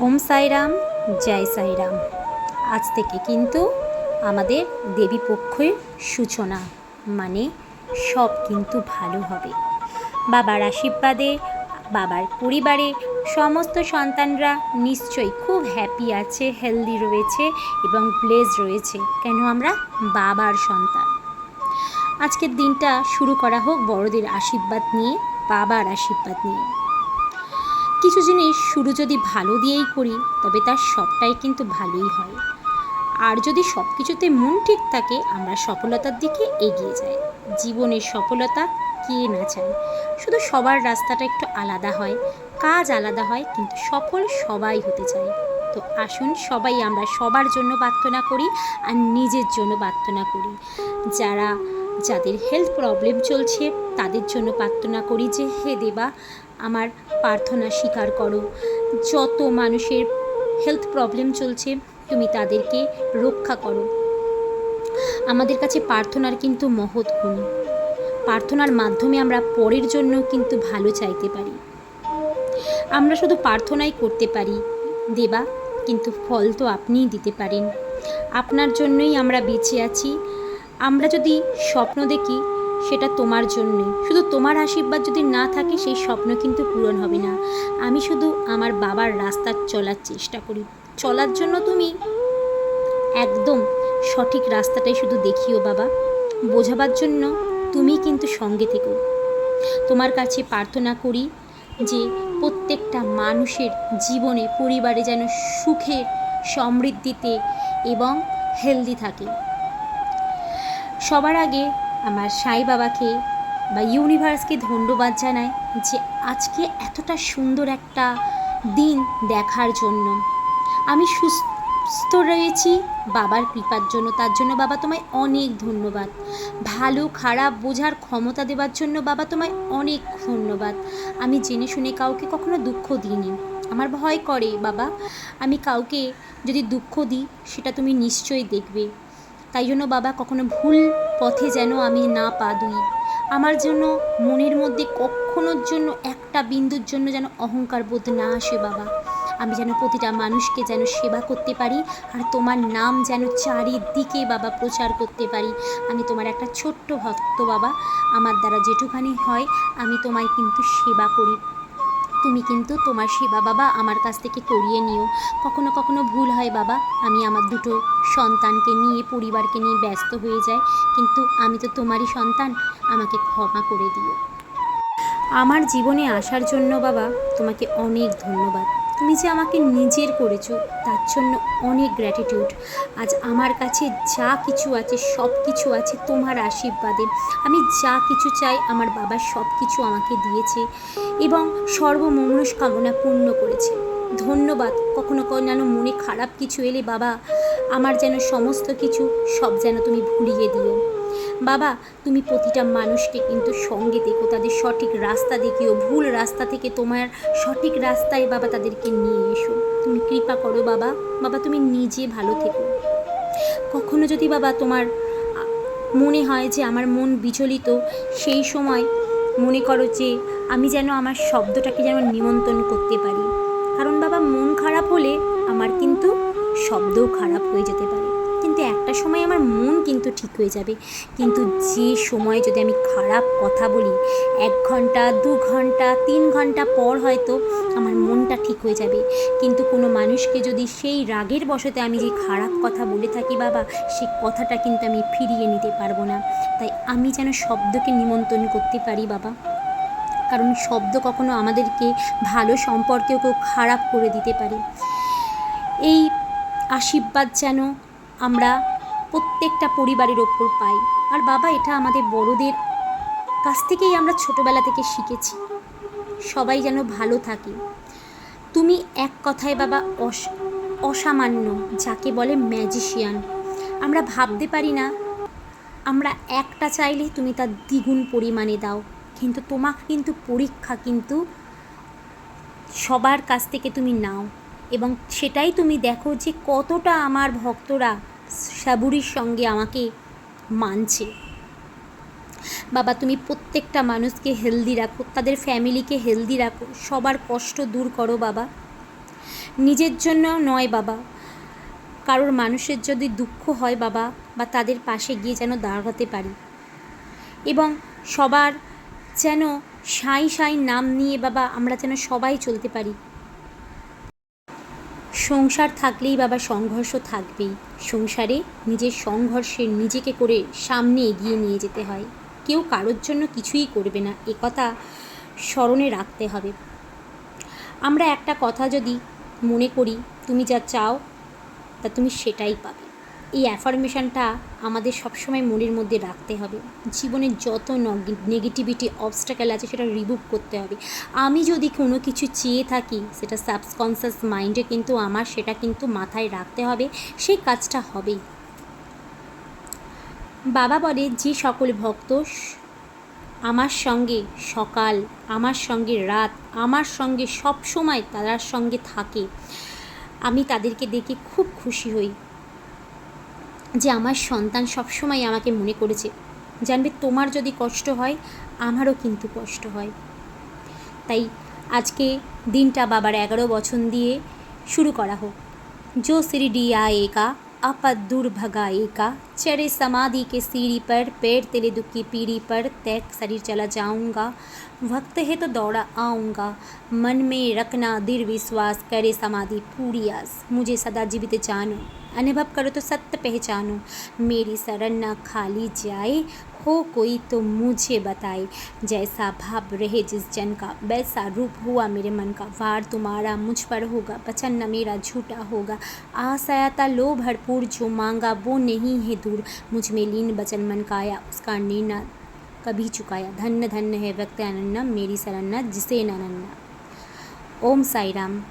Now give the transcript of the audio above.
ওম সাইরাম, জয় সাইরাম। আজ থেকে কিন্তু আমাদের দেবী পক্ষের সূচনা মানে সব কিন্তু ভালো হবে। বাবার আশীর্বাদে, বাবার পরিবারে সমস্ত সন্তানরা নিশ্চয়ই খুব হ্যাপি আছে হেলদি রয়েছে এবং ব্লেজ রয়েছে, কেন আমরা বাবার সন্তান। আজকের দিনটা শুরু করা হোক বড়দের আশীর্বাদ নিয়ে, বাবার আশীর্বাদ নিয়ে। কিছু জিনিস শুরু যদি ভালো দিয়েই করি, তবে তার সবটাই কিন্তু ভালোই হয়। আর যদি সব কিছুতে মন ঠিক থাকে, আমরা সফলতার দিকে এগিয়ে যাই। জীবনের সফলতা কে না চায়? শুধু সবার রাস্তাটা একটু আলাদা হয়, কাজ আলাদা হয়, কিন্তু সফল সবাই হতে চায়। তো আসুন সবাই আমরা সবার জন্য প্রার্থনা করি, আর নিজের জন্য প্রার্থনা করি। যারা, যাদের হেলথ প্রবলেম চলছে, তাদের জন্য প্রার্থনা করি যে, হে দেবা আমার প্রার্থনা স্বীকার করো। যত মানুষের হেলথ প্রবলেম চলছে, তুমি তাদেরকে রক্ষা করো। আমাদের কাছে প্রার্থনার কিন্তু মহৎ গুণ। প্রার্থনার মাধ্যমে আমরা পরের জন্য কিন্তু ভালো চাইতে পারি। আমরা শুধু প্রার্থনাই করতে পারি, দেবা, কিন্তু ফল তো আপনিই দিতে পারেন। আপনার জন্যই আমরা বেঁচে আছি। আমরা যদি স্বপ্ন দেখি সেটা তোমার জন্যই শুধু তোমার আশীর্বাদ যদি না থাকে, সেই স্বপ্ন কিন্তু পূরণ হবে না। আমি শুধু আমার বাবার রাস্তা চলার চেষ্টা করি। চলার জন্য তুমি একদম সঠিক রাস্তাটাই শুধু দেখিও বাবা। বোঝাবার জন্য তুমি কিন্তু সঙ্গে থেকো। তোমার কাছে প্রার্থনা করি যে প্রত্যেকটা মানুষের জীবনে পরিবারে যেন সুখে, সমৃদ্ধিতে এবং হেলদি থাকে। সবার আগে আমার সাই বাবাকে বা ইউনিভার্সকে ধন্যবাদ জানাই যে আজকে এতটা সুন্দর একটা দিন দেখার জন্য। আমি সুস্থ রয়েছি, বাবার কৃপার জন্য, তার জন্য বাবা তোমায় অনেক ধন্যবাদ। ভালো, খারাপ বোঝার ক্ষমতা দেওয়ার জন্য বাবা তোমায় অনেক ধন্যবাদ। আমি জেনে শুনে কাউকে কখনো দুঃখ দিইনি। আমার ভয় করে বাবা, আমি কাউকে যদি দুঃখ দিই, সেটা তুমি নিশ্চয়ই দেখবে। তাই জন্য বাবা কখনো ভুল পথে যেন আমি না পা দুই। আমার জন্য মনের মধ্যে কখনোর জন্য একটা বিন্দুর জন্য যেন অহংকার বোধ না আসে বাবা। আমি যেন প্রতিটা মানুষকে যেন সেবা করতে পারি আর তোমার নাম যেন চারিদিকে বাবা প্রচার করতে পারি। আমি তোমার একটা ছোট্ট ভক্ত বাবা। আমার দ্বারা যেটুখানি হয় আমি তোমায় কিন্তু সেবা করি। তুমি কিন্তু তোমার সেবা বাবা আমার কাছ থেকে করিয়ে নিও। কখনো কখনো ভুল হয় বাবা, আমি আমার দুটো সন্তানকে নিয়ে, পরিবারকে নিয়ে ব্যস্ত হয়ে যাই। কিন্তু আমি তো তোমারই সন্তান, আমাকে ক্ষমা করে দিও। আমার জীবনে আসার জন্য বাবা, তোমাকে অনেক ধন্যবাদ। তুমি যে আমাকে নিজের করেছ, তার জন্য অনেক গ্র্যাটিটিউড আজ আমার কাছে যা কিছু আছে, সব কিছু আছে তোমার আশীর্বাদে। আমি যা কিছু চাই, আমার বাবা সব কিছু আমাকে দিয়েছে এবং সর্বমনস্কামনা পূর্ণ করেছে। ধন্যবাদ। কখনো কখনো যেন মনে খারাপ কিছু এলে বাবা, আমার যেন সমস্ত কিছু সব যেন তুমি ভুলিয়ে দিও। বাবা, তুমি প্রতিটা মানুষকে কিন্তু সঙ্গে দেখো। তাদের সঠিক রাস্তা দেখিও। ভুল রাস্তা থেকে তোমার সঠিক রাস্তায় বাবা তাদেরকে নিয়ে এসো। তুমি কৃপা করো বাবা। বাবা, তুমি নিজে ভালো থেকো। কখনো যদি বাবা তোমার মনে হয় যে আমার মন বিচলিত, সেই সময় মনে করো যে আমি যেন আমার শব্দটাকে যেন নিমন্ত্রণ করতে পারি। কারণ বাবা, মন খারাপ হলে আমার কিন্তু শব্দও খারাপ হয়ে যেতে পারে। কিন্তু একটা সময় আমার মন কিন্তু ঠিক হয়ে যাবে। কিন্তু যে সময় যদি আমি খারাপ কথা বলি, এক ঘণ্টা, দু ঘণ্টা, তিন ঘণ্টা পর হয়তো আমার মনটা ঠিক হয়ে যাবে। কিন্তু কোনো মানুষকে যদি সেই রাগের বশতে আমি যে খারাপ কথা বলে থাকি বাবা সেই কথাটা কিন্তু আমি ফিরিয়ে নিতে পারব না। তাই আমি যেন শব্দকে নিমন্ত্রণ করতে পারি বাবা। কারণ শব্দ কখনো আমাদেরকে ভালো সম্পর্কেও কেউ খারাপ করে দিতে পারে। এই আশীর্বাদ যেন আমরা প্রত্যেকটা পরিবারের ওপর পাই। আর বাবা, এটা আমাদের বড়দের কাছ থেকেই আমরা ছোটোবেলা থেকে শিখেছি। সবাই যেন ভালো থাকে। তুমি এক কথায় বাবা, অস, অসামান্য, যাকে বলে ম্যাজিশিয়ান আমরা ভাবতে পারি না, আমরা একটা চাইলেই তুমি তার দ্বিগুণ পরিমাণে দাও। কিন্তু তোমাকে কিন্তু পরীক্ষা কিন্তু সবার কাছ থেকে তুমি নাও। এবং সেটাই তুমি দেখো যে কতটা আমার ভক্তরা সাবুরির সঙ্গে আমাকে মানছে। বাবা, তুমি প্রত্যেকটা মানুষকে হেলদি রাখো, তাদের ফ্যামিলিকে হেলদি রাখো, সবার কষ্ট দূর করো বাবা। নিজের জন্য নয় বাবা, কারোর মানুষের যদি দুঃখ হয় বাবা, বা তাদের পাশে গিয়ে যেন দাঁড়াতে পারি। এবং সবার যেন সাই সাই নাম নিয়ে বাবা আমরা যেন সবাই চলতে পারি। সংসার থাকলেই বাবা সংঘর্ষ থাকবেই। সংসারে নিজের সংঘর্ষের নিজেকে করে সামনে এগিয়ে নিয়ে যেতে হয়। কেউ কারোর জন্য কিছুই করবে না, এ কথা স্মরণে রাখতে হবে। আমরা একটা কথা যদি মনে করি, তুমি যা চাও, তা তুমি সেটাই পাবে। এই অ্যাফার্মেশনটা আমাদের সবসময় মনের মধ্যে রাখতে হবে। জীবনের যত নেগেটিভিটি অবস্টাকেল আছে সেটা রিমুভ করতে হবে। আমি যদি কোনো কিছু চেয়ে থাকি, সেটা সাবকনসিয়াস মাইন্ডে কিন্তু আমার সেটা কিন্তু মাথায় রাখতে হবে সেই কাজটা হবেই। বাবা বলে, যে সকল ভক্ত আমার সঙ্গে সকাল, আমার সঙ্গে রাত, আমার সঙ্গে সব সময় তার সঙ্গে থাকে, আমি তাদেরকে দেখে খুব খুশি হই। যে আমার সন্তান সবসময় আমাকে মনে করেছে জানবে তোমার যদি কষ্ট হয় আমারও কিন্তু কষ্ট হয় তাই আজকে দিনটা বাবার এগারো বছর দিয়ে শুরু করা হোক जो सिरडी आएगा आपद दूर भगाएगा चढ़े समाधि के सीढ़ी पर पैर तेरे दुख की पीढ़ी पर तैक शरीर चला जाऊंगा वक्त है तो दौड़ा आऊंगा मन में रखना दृढ़ विश्वास करे समाधि पूरी आस मुझे सदा जीवित जानो अनुभव करो तो सत्य पहचानो। मेरी शरण न खाली जाए, हो कोई तो मुझे बताए। जैसा भाव रहे जिस जन का, वैसा रूप हुआ मेरे मन का। वार तुम्हारा मुझ पर होगा, वचन न मेरा झूठा होगा। आशयता लो भरपूर, जो मांगा वो नहीं है दूर। मुझमें लीन बचन मन का आया, उसका निर्णय कभी चुकाया। धन्य धन्य है व्यक्त अनन्ना मेरी सरन्ना जिसे नन्ना ओम साई राम